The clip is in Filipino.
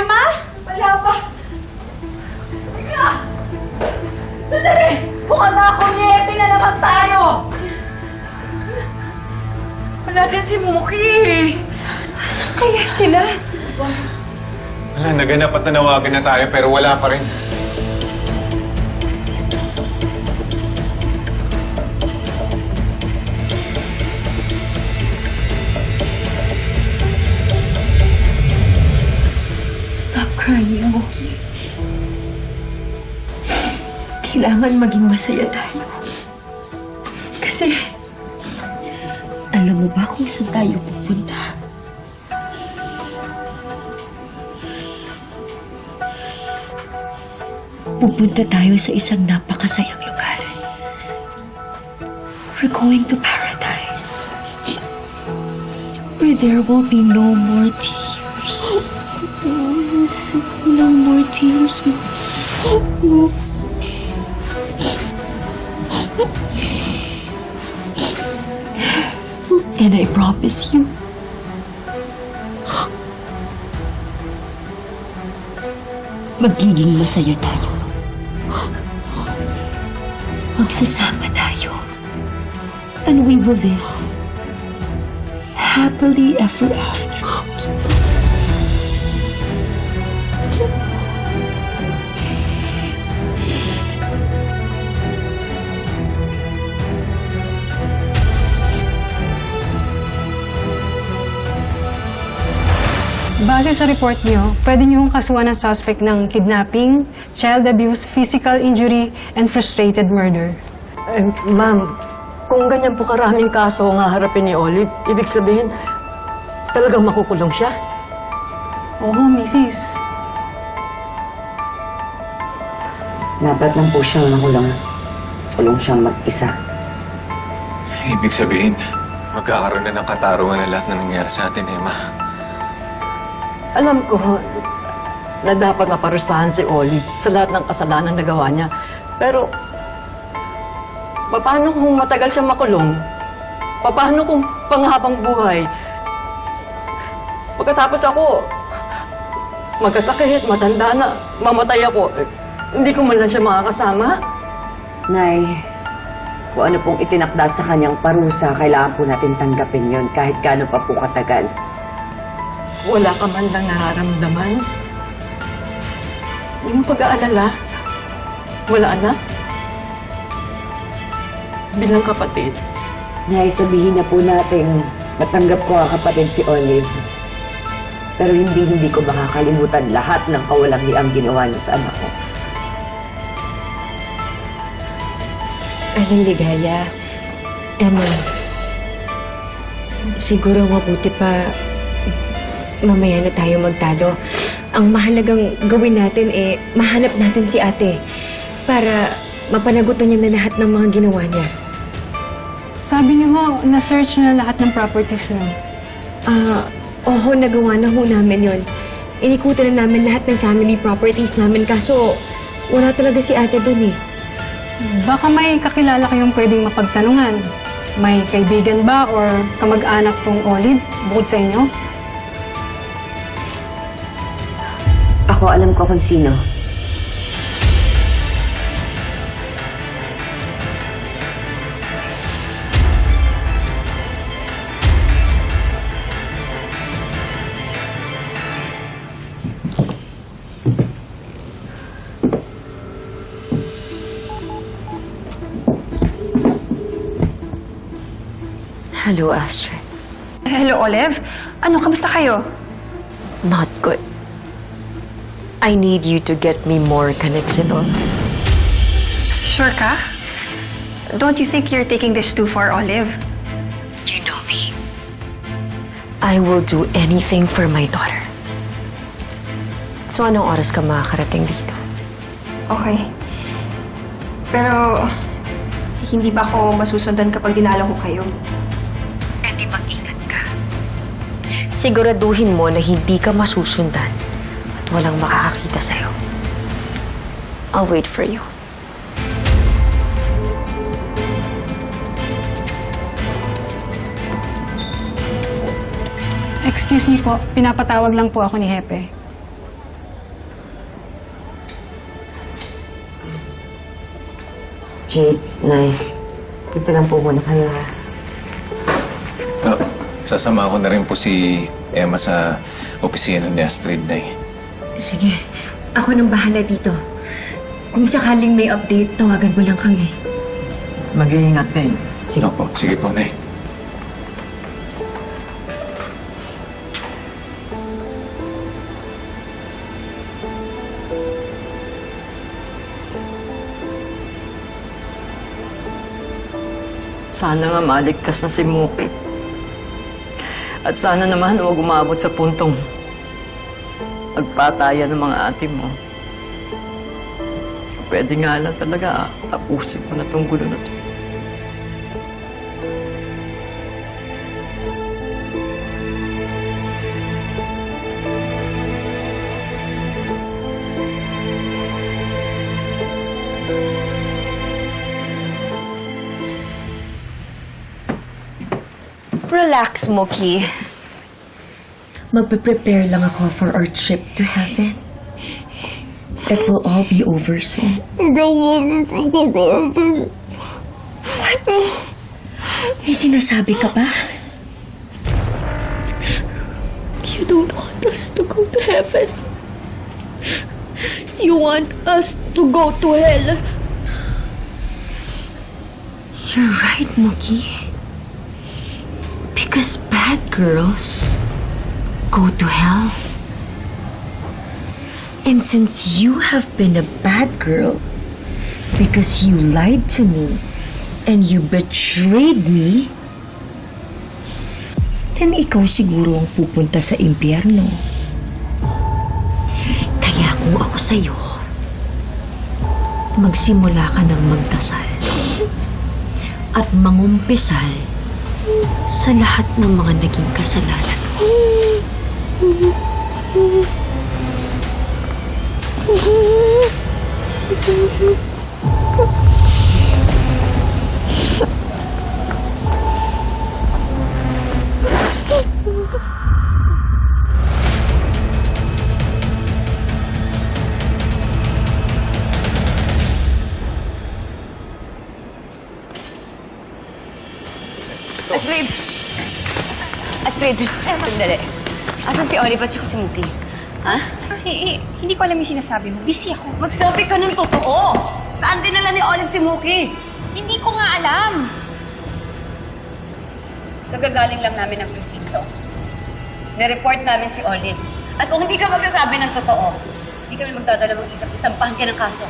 Emma? Wala pa. Teka! Sandali! Ko niya, na naman tayo! Wala din si Muki. Asan kaya sila? Wala, naganap at nanawagan na tayo pero wala pa rin. Crying, Moki. Kailangan maging masaya tayo. Kasi, alam mo ba kung saan tayo pupunta? Pupunta tayo sa isang napakasayang lugar. We're going to paradise. Where there will be no more tears. No more tears. No. And I promise you, magiging masaya tayo. Magsasama tayo. And we will live happily ever after. Base sa report niyo, pwede niyo kasuhan ng suspect ng kidnapping, child abuse, physical injury, and frustrated murder. Eh, ma'am, kung ganyan po karaming kaso ang haharapin ni Olive, ibig sabihin, talagang makukulong siya. Oo, misis. Dapat lang po siyang nakulong. Kulong siyang mag-isa. Ibig sabihin, magkakaroon na ng katarungan na lahat na nangyari sa atin, Emma. Alam ko na dapat maparusahan si Olive sa lahat ng kasalanan na gawa niya. Pero, paano kung matagal siyang makulong? Paano kung panghabang buhay? Pagkatapos ako, magkasakit, matanda na, mamatay ako, eh, hindi ko man lang siya makakasama. Nay, kung ano pong itinakda sa kanyang parusa, kailangan po natin tanggapin yon kahit gaano pa po katagal. Wala ka man lang nararamdaman. Yung pag-aalala, wala anak. Bilang kapatid, Nay, sabihin na po natin, matanggap ko ang kapatid si Olive. Pero hindi hindi ko makakalimutan lahat ng kawalang ang ginawa niya sa anak ko. Aling ligaya, Emma, siguro mabuti pa mamaya na tayo magtalo. Ang mahalagang gawin natin eh, mahanap natin si ate para mapanagutan niya na lahat ng mga ginawa niya. Sabi niyo ho, na-search na lahat ng properties niyo. Ah, oho, nagawa na ho namin yon. Inikutan na namin lahat ng family properties namin kaso wala talaga si ate dun eh. Baka may kakilala kayong pwedeng mapagtanungan. May kaibigan ba or kamag-anak tong Olive bukod sa inyo? Ako, alam ko kung sino. Hello, Astrid. Hello, Olive. Ano, kamusta kayo? Not. I need you to get me more Connexidol. Sure ka? Don't you think you're taking this too far, Olive? You know me. I will do anything for my daughter. So anong oras ka makakarating dito? Okay. Pero, hindi ba ako masusundan kapag dinala ko kayo? Di mag-ingat ka. Siguraduhin mo na hindi ka masusundan walang makakakita sa'yo. I'll wait for you. Excuse me po, pinapatawag lang po ako ni Hepe. Jade, Nay, dito lang po muna kayo ha. Oh, sasama ko na rin po si Emma sa opisina ni Astrid, Nay. Sige, ako nang bahala dito. Kung sakaling may update, tawagan mo lang kami. Mag-iingat kayo. Sige. Opo, sige po, Nay. Sana nga maligtas na si Muki. At sana naman huwag umabot sa puntong magpatayan ng mga ate mo. Pwede nga lang talaga, tapusin ko na tong gulo na to. Relax, Moki. Magpe-prepare lang ako for our trip to heaven. It will all be over soon. What? May sinasabi ka ba? You don't want us to go to heaven. You want us to go to hell. You're right, Mookie. Because bad girls go to hell. And since you have been a bad girl because you lied to me and you betrayed me, then ikaw siguro ang pupunta sa impyerno. Kaya kung ako sa'yo, magsimula ka ng magdasal at mangumpisal sa lahat ng mga naging kasalanan mo. Astrid! Astrid, sandali. Asan si Olive at saka si Muki? Ha? Eh, eh, hindi ko alam yung sinasabi mo. Busy ako. Magsabi ka ng totoo! Saan dinala ni Olive si Muki? Hindi ko nga alam. Nagagaling lang namin ng presinto. Nireport namin si Olive. At kung hindi ka magsasabi ng totoo, hindi kami magdadala ng isang isampahan ka ng kaso.